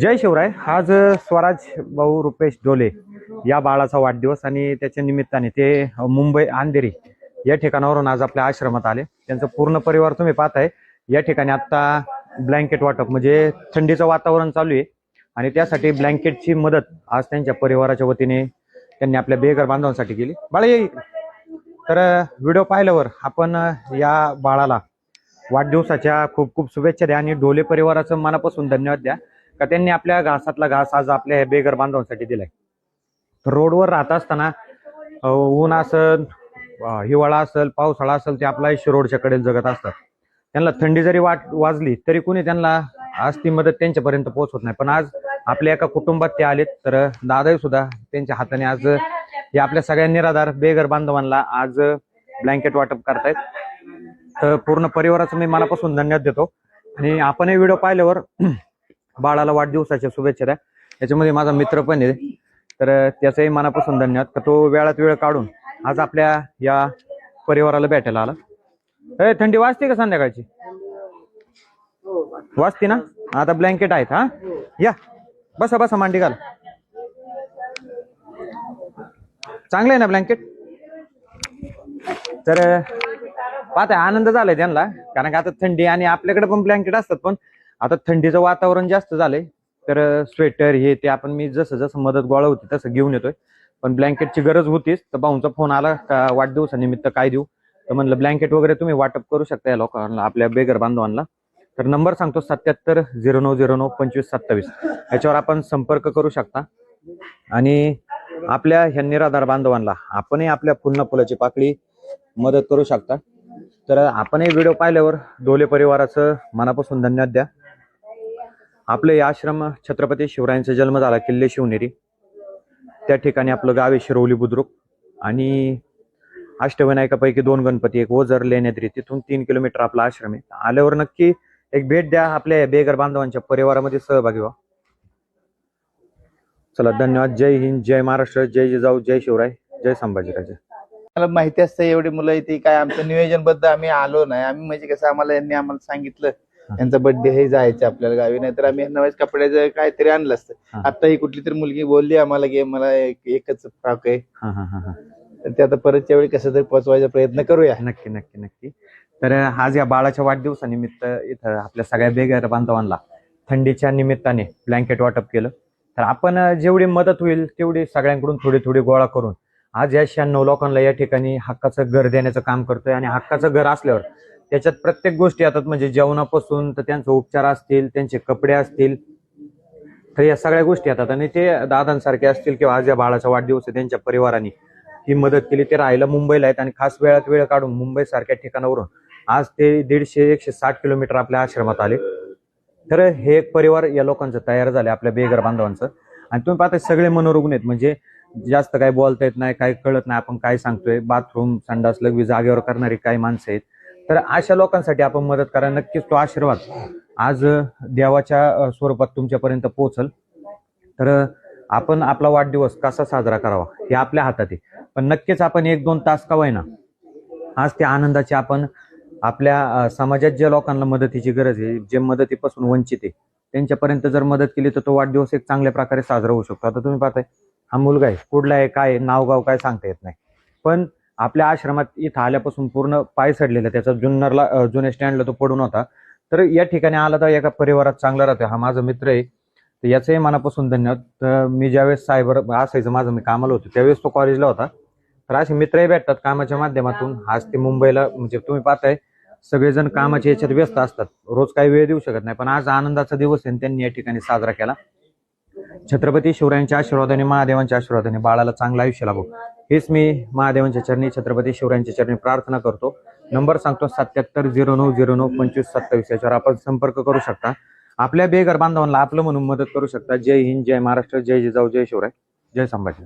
जय शिवराय. आज स्वराज भाऊ रुपेश डोले या बाळाचा वाढदिवस आणि त्याच्या निमित्ताने ते मुंबई अंधेरी या ठिकाणावरून आज आपल्या आश्रमात आले. त्यांचं पूर्ण परिवार तुम्ही पाहताय. या ठिकाणी आता ब्लँकेट वाटप म्हणजे थंडीचं वातावरण चालू आहे आणि त्यासाठी ब्लँकेटची मदत आज त्यांच्या परिवाराच्या वतीने त्यांनी आपल्या बेघर बांधवांसाठी केली. बाळा येईल तर व्हिडिओ पाहिल्यावर आपण या बाळाला वाढदिवसाच्या खूप खूप शुभेच्छा द्या आणि डोले परिवाराचं मनापासून धन्यवाद द्या. का त्यांनी आपल्या घासातला घास आज आपल्या ह्या बेघर बांधवांसाठी दिलाय. तर रोडवर राहत असताना ऊन असेल हिवाळा असेल पावसाळा असेल ते आपल्या ऐशी रोडच्या कडेला जगत असतात. त्यांना थंडी जरी वाट वाजली तरी कुणी त्यांना आज ती मदत त्यांच्यापर्यंत पोहोचवत नाही. पण आज आपल्या एका कुटुंबात ते आलेत तर दादाही सुद्धा त्यांच्या हाताने आज हे आपल्या सगळ्या निराधार बेघर बांधवांना आज ब्लँकेट वाटप करतायत. तर पूर्ण परिवाराचं मी मनापासून धन्यवाद देतो. आणि आपणही व्हिडिओ पाहिल्यावर बाळाला वाढदिवसाच्या शुभेच्छा द्या. याच्यामध्ये माझा मित्र पण आहे. तर त्याचंही मनापासून धन्यवाद. का तो वेळात वेळ काढून आज आपल्या या परिवाराला भेटायला आला. ए थंडी वाजते का संध्याकाळची? वाजते ना? आता ब्लँकेट आहेत हा? या. बसा बसा मांडी घाल. चांगलं आहे ना ब्लँकेट तर पाहता आनंद झालाय त्यांना. कारण का आता थंडी आणि आपल्याकडे पण ब्लँकेट असतात पण आता थंडीचं वातावरण जास्त झालंय तर स्वेटर हे ते आपण मी जसं जसं मदत गोळा होती तसं घेऊन येतोय. पण ब्लँकेटची गरज होतीच तर भाऊंचा फोन आला का वाढदिवसानिमित्त काय देऊ? तर म्हणलं ब्लँकेट वगैरे तुम्ही वाटप करू शकता या लोकांना आपल्या बेगर बांधवांना. तर नंबर सांगतो सत्याहत्तर झिरो नऊ झिरो नऊ पंचवीस सत्तावीस. याच्यावर आपण संपर्क करू शकता. आणि आपल्या ह्या निराधार बांधवांना आपणही आपल्या फुलना फुलाची पाकळी मदत करू शकता. तर आपणही व्हिडिओ पाहिल्यावर डोले परिवाराचं मनापासून धन्यवाद द्या. आपलं हे आश्रम छत्रपती शिवरायांचा जन्म झाला किल्ले शिवनेरी. त्या ठिकाणी आपलं गाव आहे शिरवली बुद्रुक. आणि अष्टविनायकापैकी दोन गणपती एक ओझर लेण्याद्री तिथून तीन किलोमीटर आपला आश्रम आहे. आल्यावर नक्की एक भेट द्या आपल्या बेघर बांधवांच्या परिवारामध्ये सहभागी व्हा. चला धन्यवाद. जय हिंद जय महाराष्ट्र जय जिजाऊ जय शिवराय जय संभाजीराजे. मला माहिती असतं एवढी मुलं इथे काय आमचं नियोजनबद्दल आम्ही आलो नाही. आम्ही म्हणजे कसं आम्हाला यांनी आम्हाला सांगितलं यांचा बर्थडे हे जायचं आपल्याला गावी. नाहीतर आम्ही नव्याच कपड्याचं काहीतरी आणलं असतं. आता ही कुठली तरी मुलगी बोलली आम्हाला की मला एक- एकच फ्रॉक आहे. तर ते आता परतच्या वेळी कसं तरी पोचवायचा प्रयत्न करूया. नक्की नक्की नक्की. तर आज या बाळाच्या वाढदिवसानिमित्त इथं आपल्या सगळ्या बेघर बांधवांना थंडीच्या निमित्ताने ब्लँकेट वाटप केलं. तर आपण जेवढी मदत होईल तेवढी सगळ्यांकडून थोडी थोडी गोळा करून आज या शहाण्णव लोकांना या ठिकाणी हक्काचं घर देण्याचं काम करतोय. आणि हक्काचं घर असल्यावर त्याच्यात प्रत्येक गोष्टी येतात. म्हणजे जेवणापासून तर त्यांचे उपचार असतील त्यांचे कपडे असतील. तर या सगळ्या गोष्टी येतात. आणि ते दादांसारखे असतील किंवा आज या बाळाचा वाढदिवस आहे त्यांच्या परिवाराने ही मदत केली. ते राहायला मुंबईला आहेत आणि खास वेळात वेळ काढून मुंबईसारख्या ठिकाणावरून आज ते दीडशे एकशे साठ किलोमीटर आपल्या आश्रमात आले. तर हे एक परिवार या लोकांचं तयार झालं आपल्या बेघर बांधवांचं. आणि तुम्ही पाहता सगळे मनोरुग्ण आहेत. म्हणजे जास्त काही बोलता येत नाही काही कळत नाही. आपण काय सांगतोय? बाथरूम संडास लगवी जागेवर करणारी काही माणसं आहेत. तर अशा लोकांसाठी आपण मदत करा. नक्कीच तो आशीर्वाद आज देवाच्या स्वरूपात तुमच्यापर्यंत पोहोचल. तर आपण आपला वाढदिवस कसा साजरा करावा हे आपल्या हातात आहे. पण नक्कीच आपण एक दोन तास का ना आज त्या आनंदाची आपण आपल्या समाजात ज्या लोकांना मदतीची गरज आहे जे मदतीपासून वंचित आहे त्यांच्यापर्यंत जर मदत केली तर तो वाढदिवस एक चांगल्या प्रकारे साजरा होऊ शकतो. आता तुम्ही पाहताय हा मुलगा आहे कुठला आहे काय आहे, नाव गाव काय सांगता येत नाही. पण आपल्या आश्रमात इथं आल्यापासून पूर्ण पाय सडलेला त्याचा जुन्नरला जुने जुन्या स्टँडला तो पडून होता. तर या ठिकाणी आला तर एका परिवारात चांगला राहतो हा माझा मित्र आहे. तर याचंही मनापासून धन्यवाद. तर मी ज्यावेळेस सायबर असायचं माझं मी कामाला होतो त्यावेळेस तो कॉलेजला होता. तर असे मित्रही भेटतात कामाच्या माध्यमातून. आज ते मुंबईला म्हणजे तुम्ही पाहताय सगळेजण कामाच्या याच्यात व्यस्त असतात. रोज काही वेळ देऊ शकत नाही. पण आज आनंदाचा दिवस आहे त्यांनी या ठिकाणी साजरा केला. छत्रपती शिवरायांच्या आशीर्वादाने महादेवांच्या आशीर्वादाने बाळाला चांगलं आयुष्य लाभो. हेच मी महादेवांच्या चरणी छत्रपती शिवरायांच्या चरणी प्रार्थना करतो. नंबर सांगतो सत्याहत्तर झिरो नऊ झिरो नऊ पंचवीस सत्तावीस याच्यावर आपण संपर्क करू शकता. आपल्या बेघर बांधवांना आपलं म्हणून मदत करू शकता. जय हिंद जय महाराष्ट्र जय जिजाऊ जय शिवराय. जय संभाजी.